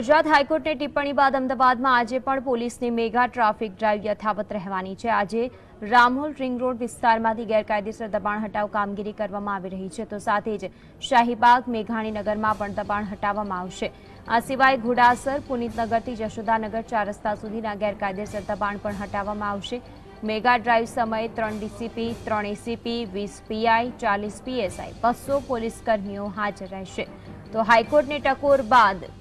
ગુજરાત હાઈકોર્ટની ટિપ્પણી બાદ અમદાવાદમાં આજે પણ પોલીસની મેગા ટ્રાફિક ડ્રાઈવ યથાવત રહેવાની છે. આજે રામહોલ રિંગ રોડ વિસ્તારમાંથી ગેરકાયદેસર દબાણ હટાવ કામગીરી કરવામાં આવી રહી છે. તો સાથે જ શાહીબાગ મેઘાણીનગરમાં પણ દબાણ હટાવવામાં આવશે. આ સિવાય ઘોડાસર, પુનિતનગરથી જશોદાનગર ચાર રસ્તા સુધીના ગેરકાયદેસર દબાણ પણ હટાવવામાં આવશે. મેગા ડ્રાઈવ સમયે ત્રણ ડીસીપી, ત્રણ એસીપી, વીસ પીઆઈ, ચાલીસ પીએસઆઈ બસો પોલીસ કર્મીઓ હાજર રહેશે. તો હાઈકોર્ટની ટકોર બાદ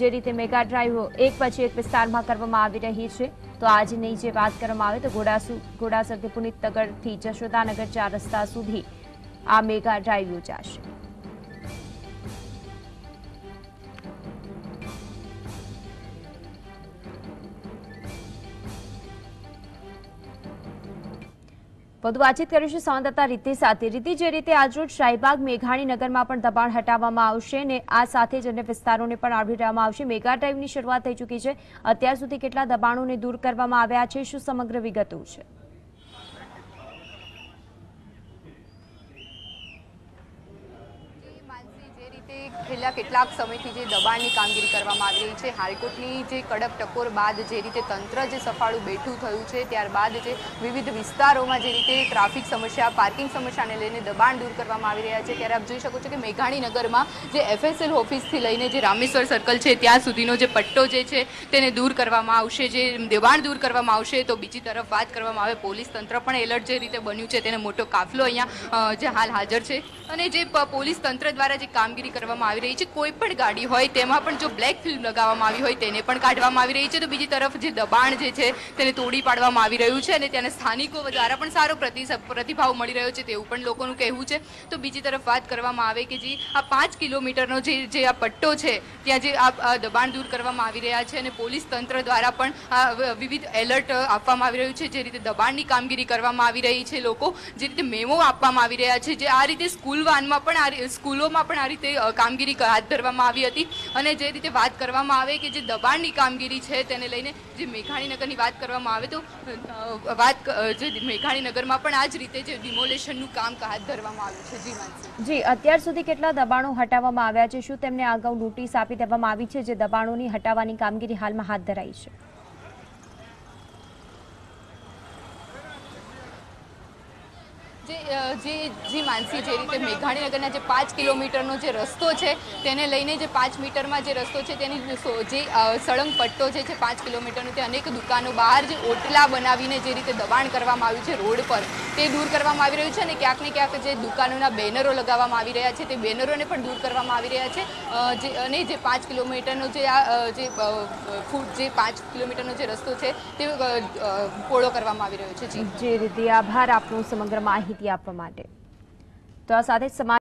જે રીતે મેગા ડ્રાઈવો એક પછી એક વિસ્તારમાં કરવામાં આવી રહી છે. તો આજની જે વાત કરવામાં આવે તો ઘોડાસુ, ઘોડાસરથી પુનિતનગરથી જશોદાનગર ચાર રસ્તા સુધી આ મેગા ડ્રાઈવ યોજાશે. વધુ વાતચીત કરીશું સંવાદદાતા રીતિ સાથે. રીતિ જે રીતે આજરોજ શાહીબાગ મેઘાણીનગરમાં પણ દબાણ હટાવવામાં આવશે ને આ સાથે જ અન્ય વિસ્તારોને પણ આવરી લેવામાં આવશે. મેગા ડ્રાઈવની શરૂઆત થઈ ચૂકી છે. અત્યાર સુધી કેટલા દબાણોને દૂર કરવામાં આવ્યા છે? શું સમગ્ર વિગતો છે? છેલ્લા કેટલાક સમયથી જે દબાણની કામગીરી કરવામાં આવી રહી છે હાઈકોર્ટની જે કડક ટકોર બાદ જે રીતે તંત્ર જે સફાળું બેઠું થયું છે, ત્યારબાદ જે વિવિધ વિસ્તારોમાં જે રીતે ટ્રાફિક સમસ્યા, પાર્કિંગ સમસ્યાને લઈને દબાણ દૂર કરવામાં આવી રહ્યા છે, ત્યારે આપ જોઈ શકો છો કે મેઘાણીનગરમાં જે એફએસએલ ઓફિસથી લઈને જે રામેશ્વર સર્કલ છે, ત્યાં સુધીનો જે પટ્ટો જે છે તેને દૂર કરવામાં આવશે, જે દબાણ દૂર કરવામાં આવશે, તો બીજી તરફ વાત કરવામાં આવે પોલીસ તંત્ર પણ એલર્ટ જે રીતે બન્યું છે, તેને મોટો કાફલો અહીંયા જે હાલ હાજર છે. અને જે પોલીસ તંત્ર દ્વારા જે કામગીરી કરવામાં આવી રહી છે. કોઈ પણ ગાડી હોય તેમાં પણ જો બ્લેક ફિલ્મ લગાવવામાં આવી હોય તેને પણ કાઢવામાં આવી રહી છે. તો બીજી તરફ જે દબાણ જે છે તેને તોડી પાડવામાં આવી રહ્યું છે અને તેને સ્થાનિકો દ્વારા પણ સારો પ્રતિભાવ મળી રહ્યો છે તેવું પણ લોકોનું કહેવું છે. તો બીજી તરફ વાત કરવામાં આવે કે જે આ પાંચ કિલોમીટરનો જે જે આ પટ્ટો છે, ત્યાં જે આ દબાણ દૂર કરવામાં આવી રહ્યા છે અને પોલીસ તંત્ર દ્વારા પણ વિવિધ એલર્ટ આપવામાં આવી રહ્યું છે. જે રીતે દબાણની કામગીરી કરવામાં આવી રહી છે લોકો, જે રીતે મેમો આપવામાં આવી રહ્યા છે. જે આ રીતે સ્કૂલ વાનમાં પણ આ સ્કૂલોમાં પણ આ રીતે કામગીરી હાથ ધરવામાં આવી હતી અને જે રીતે વાત કરવામાં આવે કે જે દબાણની કામગીરી છે તેને લઈને જે મેઘાણીનગરની વાત કરવામાં આવે તો વાત જે મેઘાણીનગરમાં પણ આ જ રીતે જે ડિમોલેશનનું કામ હાથ ધરવામાં આવ્યું છે. જી જી, અત્યાર સુધી કેટલા દબાણો હટાવવામાં આવ્યા છે? શું તેમને અગાઉ નોટિસ આપી દેવામાં આવી છે જે દબાણોની હટાવવાની કામગીરી હાલમાં હાથ ધરાઈ છે? જે જે જી માનસી જે રીતે મેઘાણીનગરના જે પાંચ કિલોમીટરનો જે રસ્તો છે તેને લઈને જે પાંચ મીટરમાં જે રસ્તો છે તેની જે સળંગ પટ્ટો જે છે પાંચ કિલોમીટરનો તે અનેક દુકાનો બહાર જે ઓટલા બનાવીને જે રીતે દબાણ કરવામાં આવ્યું છે રોડ પર તે દૂર કરવામાં આવી રહ્યું છે અને ક્યાંક ને ક્યાંક જે દુકાનોના બેનરો લગાવવામાં આવી રહ્યા છે તે બેનરોને પણ દૂર કરવામાં આવી રહ્યા છે જે અને જે પાંચ કિલોમીટરનો જે આ જે ફૂટ જે પાંચ કિલોમીટરનો જે રસ્તો છે તે અ, કરવામાં આવી રહ્યો છે જી. જે રીતે આભાર આપનું સમગ્ર માહિતી. આપવા માટે. તો આ સાથે સમાજ